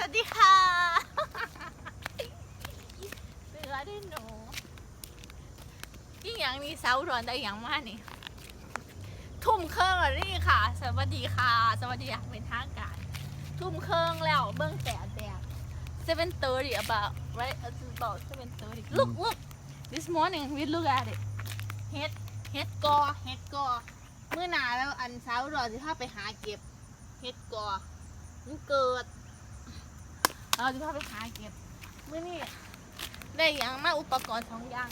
วัสดีค่ะเสือได้หนูนี่อย่างนี้เสาร้อนได้อย่างมากนี่ ทุ่มเครื่องแล้วนี่ค่ะ สวัสดีค่ะ สวัสดีอย่างเป็นทางการ ทุ่มเครื่องแล้วเบื้องแต่แต่7:30 about right it's about 7:30 look look this morning we look at it เฮ็ดเฮ็ดกอเฮ็ดกอเมื่อหนาแล้วอันเช้ารอสิพาไปหาเก็บเฮ็ดกอมันเกิด เราจะพาไปหาเก็บเมื่อนี้ได้อย่างมาอุปกรณ์สองอย่าง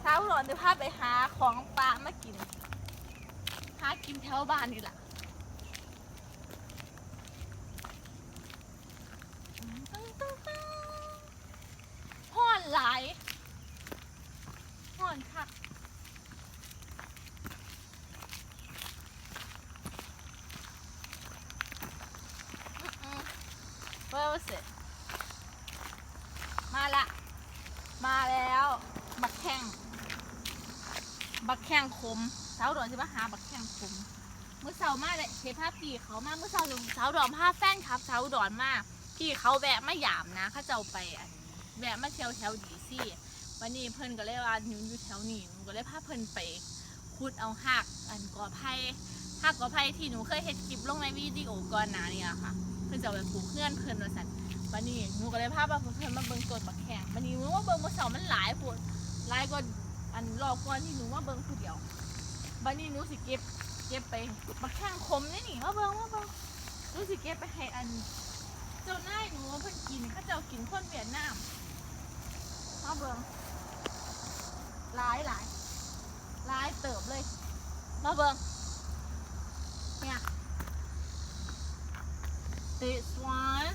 เช้ารอนจะพาไปหาของปลามากิน หากินแถวบ้านนี่แหละห่อนหลายห่อนคัก Where was it มาละ มาแล้ว บักแข้ง บักแข้งคมสาวดอนจะมาหาบักแข้งคมเมื่อเสาร์มาเลยเทพาปีเขามาเมื่อเสาร์สาวดอนพาแฟนครับสาวดอนมาพี่เขาแวะมาหยามนะเขาเจ้าไปอันแวะมาเที่ยวแถวดีซี่วันนี้เพิ่นก็เลยว่าหนูอยู่แถวนี้หนูก็เลยพาเพิ่นไปขุดเอาหักอันกอไผ่หักกอไผ่ที่หนูเคยเห็นคลิปลงในวิดีโอก่อนหน้านี้ค่ะ เพิ่นจะไปปลูกเพื่อนเพิ่นว่าซั่นวันนี้หนูก็เลยพาว่าเพิ่นมาเบิ่งต้นบักแข้งวันนี้หนูว่าเบิ่งมื้อเช้ามันหลายโพดหลายกว่า อันรอบก่อนที่หนูว่าเบิ่งผู้เดียววันนี้หนูสิเก็บเก็บไปบักแข้งคมนี่นี่มาเบิ่งมาเบิ่งหนูสิเก็บไปให้อัน เจ้านายหนูเพิ่นกินเขาเจ้ากินคนเวียดนามมาเบิ่งหลายหลายหลายเติบเลย มาเบิ่งเนี่ย this one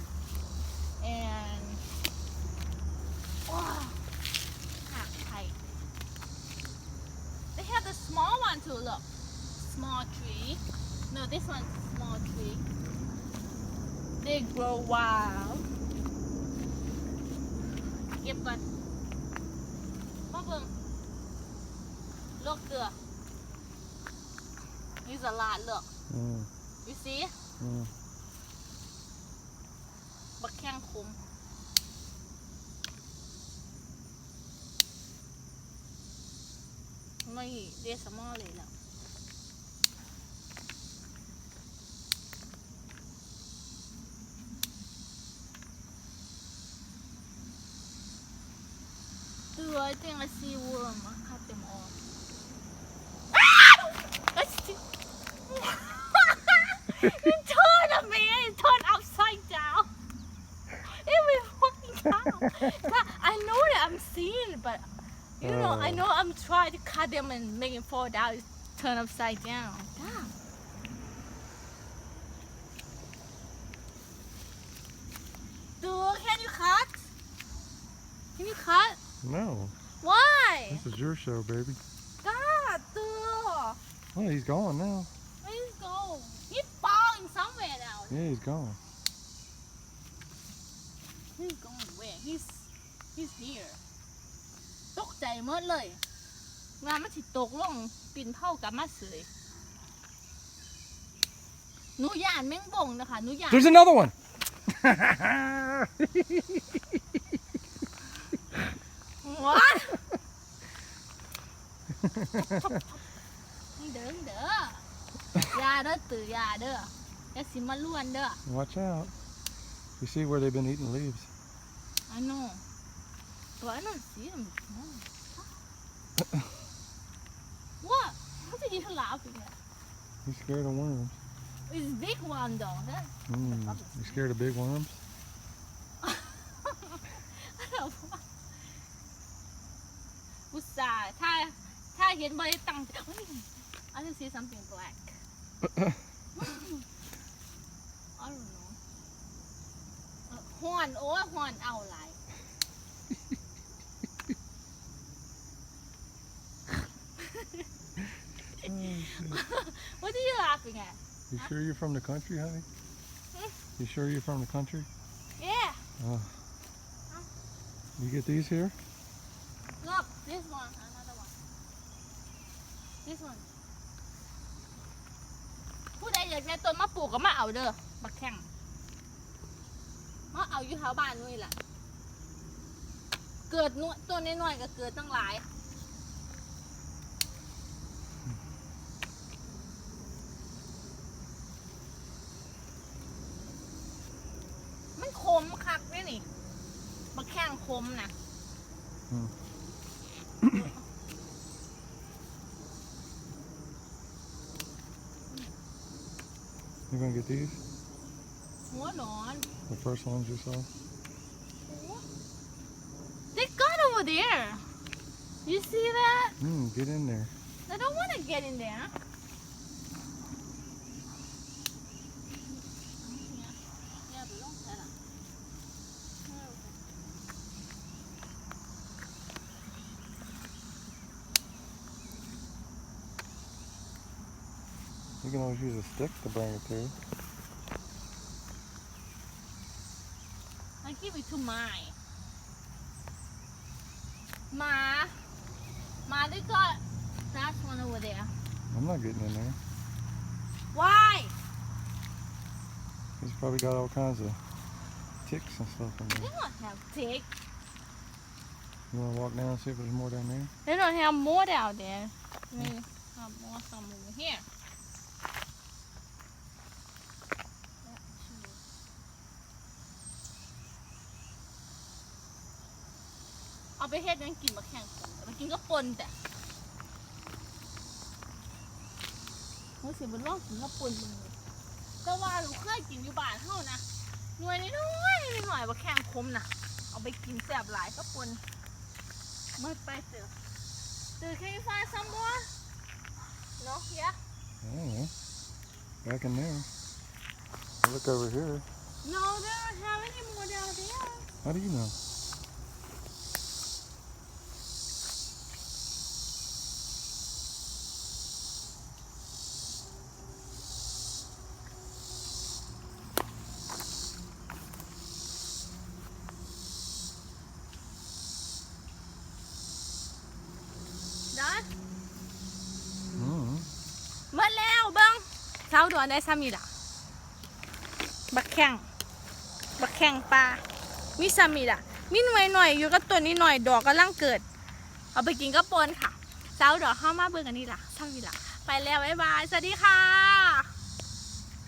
and wow หักไผ่ they have the small one too look small tree no this one's a small tree they grow wild เก็บก่อนมาเบิ่งโลกเกลือ There's a lot look Mm, you see mm. บักแข้งคม ไม่เดสมอเลยแล้วตัว I think I see worm I know I Oh. know I'm trying to cut them and make it fall down it turn upside down Damn. Dude, can you cut? Can you cut? No, Why? this is your show, baby. God, dude. Oh, he's gone now. Where is go? He's falling somewhere now. Yeah, he's gone. He's going where? He's he's here. ตกใจหมดเลยงานมันสิตกลงปินเท่ากับมาเสยหนูย่านแมงบงนะคะหนูย่าน There's another one. หัวนี่เด้อนี่เด้อยาเด้อตื่อยาเด้ออย่าสิมาล้วนเด้อ Watch out. You see where they've been eating leaves. I know but I don't see them no. what what are you laughing at He's scared of worms. it's big one though huh? Mm. You scared of big worms? อุตส่าห์ถ้าถ้าเห็นบริตังเฮ้ย I can see something black I don't know เอ่อหอน Laughing at You sure you're from the country, honey? Hmm? You sure you're from the country? Yeah Oh. You get these here? look this one another one this one ผู้ใดอยากได้ต้นมะปลูกก็มาเอาเด้อบักแข้งมาเอาอยู่แถวบ้านนู่นแหละ เกิดนู่นตัวน้อยๆก็เกิดตั้งหลาย คมนะ You gonna get these? หัวหนอน The first ones you saw? They got over there you see that Hmm, get in there. I don't want to get in there You can always use a stick to bring it through. I give it to my, Ma, Ma, they got that one over there. I'm not getting in there. Why? He's probably got all kinds of ticks and stuff in there. They don't have ticks. You want to walk down and see if there's more down there? They don't have more down there. They have more some over here. ไปเฮ็ดยังกินมาแข่งกันเอาไปกินก็ปนแต่โอ้ยเสียบนร่องกินก็ปนมึงเลยแต่ว่าหนูเคยกินอยู่บ้านเท่านะหน่วยน้อยๆนิดหน่อยว่าแข่งคมนะเอาไปกินแซ่บหลายก็ปนมืดไปเสือ Dude, can you find some more? No? Yeah? I don't know. Back in there. Look over here. No, they don't have any more down there. How do you know? Done? Mm. หมดแล้วเบิ้ง เช้าดวได้ซ้ำอีกล่ะบักแข้งบักแข้งปลามีซ้ำอีล่ะมีหน่วยหน่อยอยู่กับตัวนี้หน่อยดอกกำลังเกิด เอาไปกินก็ปนค่ะเจ้าดอกเข้ามาเบิ่งกันนี่ล่ะซ้ำอีกล่ะไปแล้วบ๊ายบายสวัสดีค่ะ